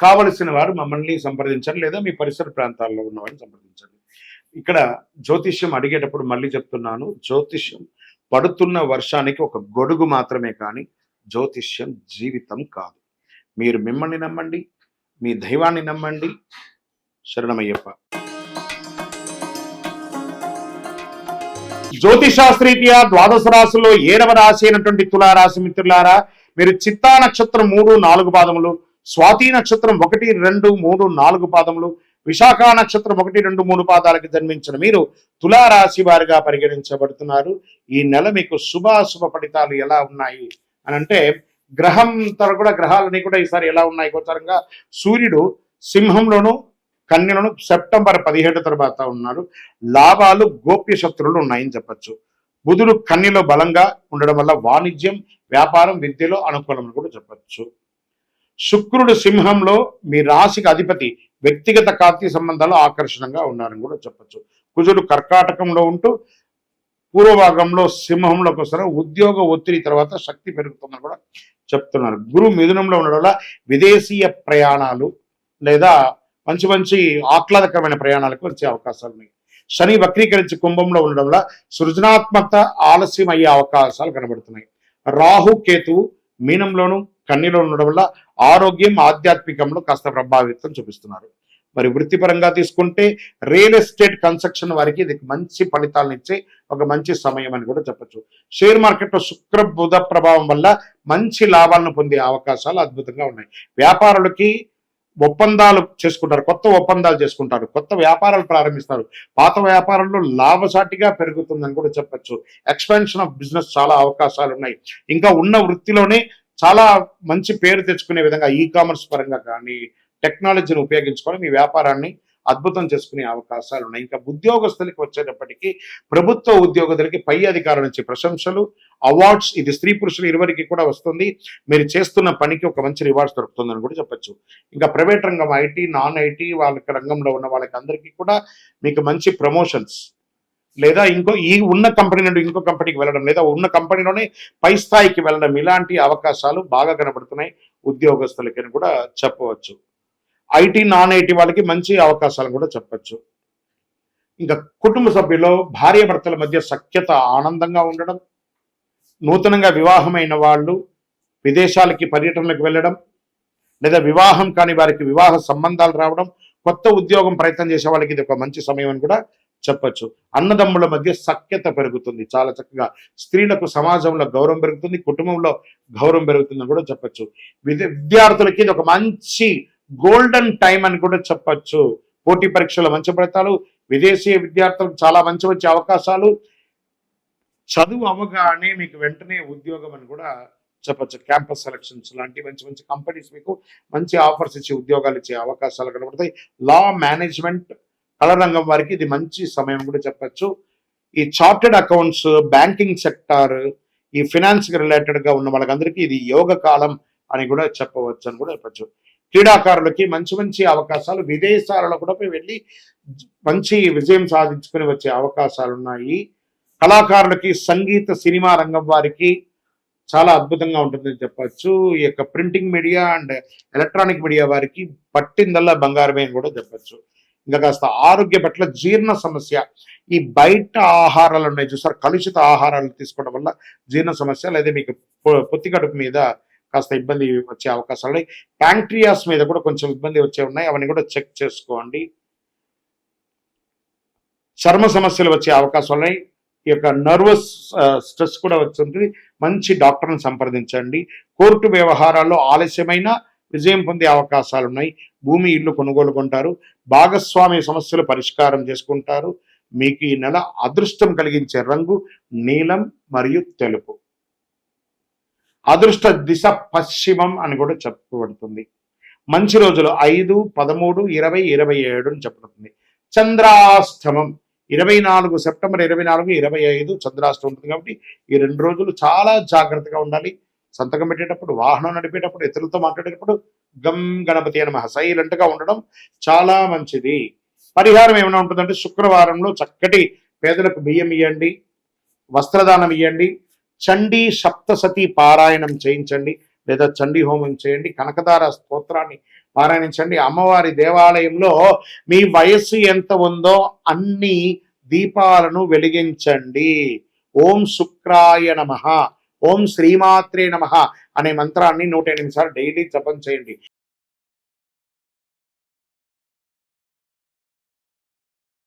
కావలసిన వారు మమ్మల్ని సంప్రదించండి లేదా మీ పరిసర ప్రాంతాల్లో ఉన్న వారిని సంప్రదించండి ఇక్కడ జ్యోతిష్యం అడిగేటప్పుడు మళ్ళీ చెప్తున్నాను జ్యోతిష్యం పడుతున్న వర్షానికి ఒక గొడుగు మాత్రమే కానీ జ్యోతిష్యం జీవితం కాదు. మీరు మిమ్మల్ని నమ్మండి మీ దైవాన్ని నమ్మండి. శరణమయ్యప్ప. జ్యోతిశాస్త్రీత్యా ద్వాదశ రాశుల్లో ఏడవ రాశి అయినటువంటి తులారాశి మిత్రులారా మీరు చిత్తా నక్షత్రం మూడు నాలుగు పాదములు స్వాతి నక్షత్రం ఒకటి రెండు మూడు నాలుగు పాదములు విశాఖ నక్షత్రం ఒకటి రెండు మూడు పాదాలకు జన్మించిన మీరు తులారాశి వారిగా పరిగణించబడుతున్నారు. ఈ నెల మీకు శుభాశుభ ఫలితాలు ఎలా ఉన్నాయి? అని అంటే గ్రహం తర కూడా గ్రహాలని కూడా ఈసారి ఎలా ఉన్నాయి? గోచరంగా సూర్యుడు సింహంలోను కన్యలను సెప్టెంబర్ పదిహేడు తర్వాత ఉన్నారు. లాభాలు గోప్య శత్రువులు ఉన్నాయని చెప్పచ్చు. బుధుడు కన్యలో బలంగా ఉండడం వల్ల వాణిజ్యం వ్యాపారం విద్యలో అనుకూలం కూడా చెప్పచ్చు. శుక్రుడు సింహంలో మీ రాశికి అధిపతి వ్యక్తిగత కార్తీ సంబంధాలు ఆకర్షణంగా ఉన్నారని కూడా చెప్పచ్చు. కుజుడు కర్కాటకంలో ఉంటూ పూర్వభాగంలో సింహంలోకి వస్తారు ఉద్యోగ ఒత్తిడి తర్వాత శక్తి పెరుగుతుందని కూడా చెప్తున్నారు. గురు మిథునంలో ఉండడం వల్ల విదేశీయ ప్రయాణాలు లేదా మంచి మంచి ఆహ్లాదకరమైన ప్రయాణాలకు వచ్చే అవకాశాలు ఉన్నాయి. శని వక్రీకరించి కుంభంలో ఉండడం వల్ల సృజనాత్మకత ఆలస్యం అయ్యే అవకాశాలు కనబడుతున్నాయి. రాహు కేతువు మీనంలోను కన్నీలో ఉండడం వల్ల ఆరోగ్యం ఆధ్యాత్మికంలో కాస్త ప్రభావితం చూపిస్తున్నారు. మరి వృత్తిపరంగా తీసుకుంటే రియల్ ఎస్టేట్ కన్స్ట్రక్షన్ వారికి ఇది మంచి ఫలితాలను ఇచ్చే ఒక మంచి సమయం అని కూడా చెప్పొచ్చు. షేర్ మార్కెట్లో శుక్ర బుధ ప్రభావం వల్ల మంచి లాభాలను పొందే అవకాశాలు అద్భుతంగా ఉన్నాయి. వ్యాపారులకి ఒప్పందాలు చేసుకుంటారు. కొత్త ఒప్పందాలు చేసుకుంటారు. కొత్త వ్యాపారాలు ప్రారంభిస్తారు. పాత వ్యాపారంలో లాభసాటిగా పెరుగుతుందని కూడా చెప్పొచ్చు. ఎక్స్పాన్షన్ ఆఫ్ బిజినెస్ చాలా అవకాశాలు ఉన్నాయి. ఇంకా ఉన్న వృత్తిలోనే చాలా మంచి పేరు తెచ్చుకునే విధంగా ఈ కామర్స్ పరంగా కానీ టెక్నాలజీని ఉపయోగించుకొని మీ వ్యాపారాన్ని అద్భుతం చేసుకునే అవకాశాలు ఉన్నాయి. ఇంకా ఉద్యోగస్తులకి వచ్చేటప్పటికీ ప్రభుత్వ ఉద్యోగులకి పై అధికారుల నుంచి ప్రశంసలు అవార్డ్స్ ఇది స్త్రీ పురుషులు ఇరువరికి కూడా వస్తుంది. మీరు చేస్తున్న పనికి ఒక మంచి రివార్డ్స్ దొరుకుతుందని కూడా చెప్పొచ్చు. ఇంకా ప్రైవేట్ రంగం ఐటీ నాన్ ఐటీ వాళ్ళకి రంగంలో ఉన్న వాళ్ళకి అందరికీ కూడా మీకు మంచి ప్రమోషన్స్ లేదా ఇంకో ఈ ఉన్న కంపెనీ నుండి ఇంకో కంపెనీకి వెళ్ళడం లేదా ఉన్న కంపెనీలోనే పై స్థాయికి వెళ్ళడం ఇలాంటి అవకాశాలు బాగా కనబడుతున్నాయి ఉద్యోగస్తులకి అని కూడా చెప్పవచ్చు. ఐటీ నాన్ ఐటీ వాళ్ళకి మంచి అవకాశాలు కూడా చెప్పచ్చు. ఇంకా కుటుంబ సభ్యుల్లో భార్య భర్తల మధ్య సఖ్యత ఆనందంగా ఉండడం నూతనంగా వివాహమైన వాళ్ళు విదేశాలకి పర్యటనలకు వెళ్ళడం లేదా వివాహం కాని వారికి వివాహ సంబంధాలు రావడం కొత్త ఉద్యోగం ప్రయత్నం చేసే వాళ్ళకి ఇది ఒక మంచి సమయం అని కూడా చెప్పొచ్చు. అన్నదమ్ముల మధ్య సఖ్యత పెరుగుతుంది. చాలా చక్కగా స్త్రీలకు సమాజంలో గౌరవం పెరుగుతుంది కుటుంబంలో గౌరవం పెరుగుతుందని కూడా చెప్పొచ్చు. విద్య- విద్యార్థులకి ఇది ఒక మంచి గోల్డెన్ టైం అని కూడా చెప్పచ్చు. పోటీ పరీక్షలో మంచి ఫలితాలు విదేశీయ విద్యార్థులకు చాలా మంచి వచ్చే అవకాశాలు. చదువు అవగానే మీకు వెంటనే ఉద్యోగం అని కూడా చెప్పచ్చు. క్యాంపస్ సెలక్షన్స్ లాంటి మంచి మంచి కంపెనీస్ మీకు మంచి ఆఫర్స్ ఇచ్చి ఉద్యోగాలు ఇచ్చే అవకాశాలు కనబడతాయి. లా మేనేజ్మెంట్ కళారంగం వారికి ఇది మంచి సమయం కూడా చెప్పచ్చు. ఈ చార్టెడ్ అకౌంట్స్ బ్యాంకింగ్ సెక్టార్ ఈ ఫినాన్స్ రిలేటెడ్గా ఉన్న వాళ్ళకందరికీ ఇది యోగ కాలం అని కూడా చెప్పవచ్చు అని కూడా చెప్పచ్చు. క్రీడాకారులకి మంచి మంచి అవకాశాలు విదేశాలలో కూడా పోయి వెళ్ళి మంచి విజయం సాధించుకుని వచ్చే అవకాశాలు ఉన్నాయి. కళాకారులకి సంగీత సినిమా రంగం వారికి చాలా అద్భుతంగా ఉంటుందని చెప్పచ్చు. ఈ యొక్క printing media and electronic media వారికి పట్టిందల్లా బంగారమే అని కూడా చెప్పచ్చు. ఇంకా కాస్త ఆరోగ్య పట్ల జీర్ణ సమస్య. ఈ బయట ఆహారాలు ఉన్నాయి చూసారు కలుషిత ఆహారాలు తీసుకోవడం వల్ల జీర్ణ సమస్య లేదా మీకు పొ- పొత్తి కడుపు మీద కాస్త ఇబ్బంది వచ్చే అవకాశాలు ఉన్నాయి. ప్యాంక్ట్రియాస్ మీద కూడా కొంచెం ఇబ్బంది వచ్చే ఉన్నాయి. అవన్నీ కూడా చెక్ చేసుకోండి. చర్మ సమస్యలు వచ్చే అవకాశాలు ఉన్నాయి. ఈ యొక్క నర్వస్ స్ట్రెస్ కూడా వచ్చింది మంచి డాక్టర్ని సంప్రదించండి. కోర్టు వ్యవహారాల్లో ఆలస్యమైన విజయం పొందే అవకాశాలు ఉన్నాయి భూమి ఇల్లు కొనుగోలు కొంటారు భాగస్వామ్య సమస్యలు పరిష్కారం చేసుకుంటారు. మీకు ఈ నెల అదృష్టం కలిగించే రంగు నీలం మరియు తెలుపు. అదృష్ట దిశ పశ్చిమం అని కూడా చెప్పబడుతుంది. మంచి రోజులు ఐదు పదమూడు ఇరవై ఇరవై ఏడు అని చెప్పబడుతుంది. చంద్రాష్టమం. ఇరవై నాలుగు సెప్టెంబర్ ఇరవై నాలుగు ఇరవై ఐదు చంద్రాష్టమం ఉంటుంది కాబట్టి ఈ రెండు రోజులు చాలా జాగ్రత్తగా ఉండాలి. సంతకం పెట్టేటప్పుడు వాహనం నడిపేటప్పుడు ఇతరులతో మాట్లాడేటప్పుడు గం గణపతి అని సైలెంట్గా ఉండడం చాలా మంచిది. పరిహారం ఏమైనా ఉంటుందంటే శుక్రవారంలో చక్కటి పేదలకు బియ్యం ఇవ్వండి వస్త్రదానం ఇవ్వండి చండీ సప్తసతి పారాయణం చేయించండి లేదా చండీ హోమం చేయండి కనకదార స్తోత్రాన్ని పారాయణించండి. అమ్మవారి దేవాలయంలో మీ వయస్సు ఎంత ఉందో అన్ని దీపాలను వెలిగించండి. ఓం శుక్రాయ నమ. ఓం శ్రీమాత్రే నమ అనే మంత్రాన్ని నూట ఎనిమిది సార్లు డైలీ జపం చేయండి.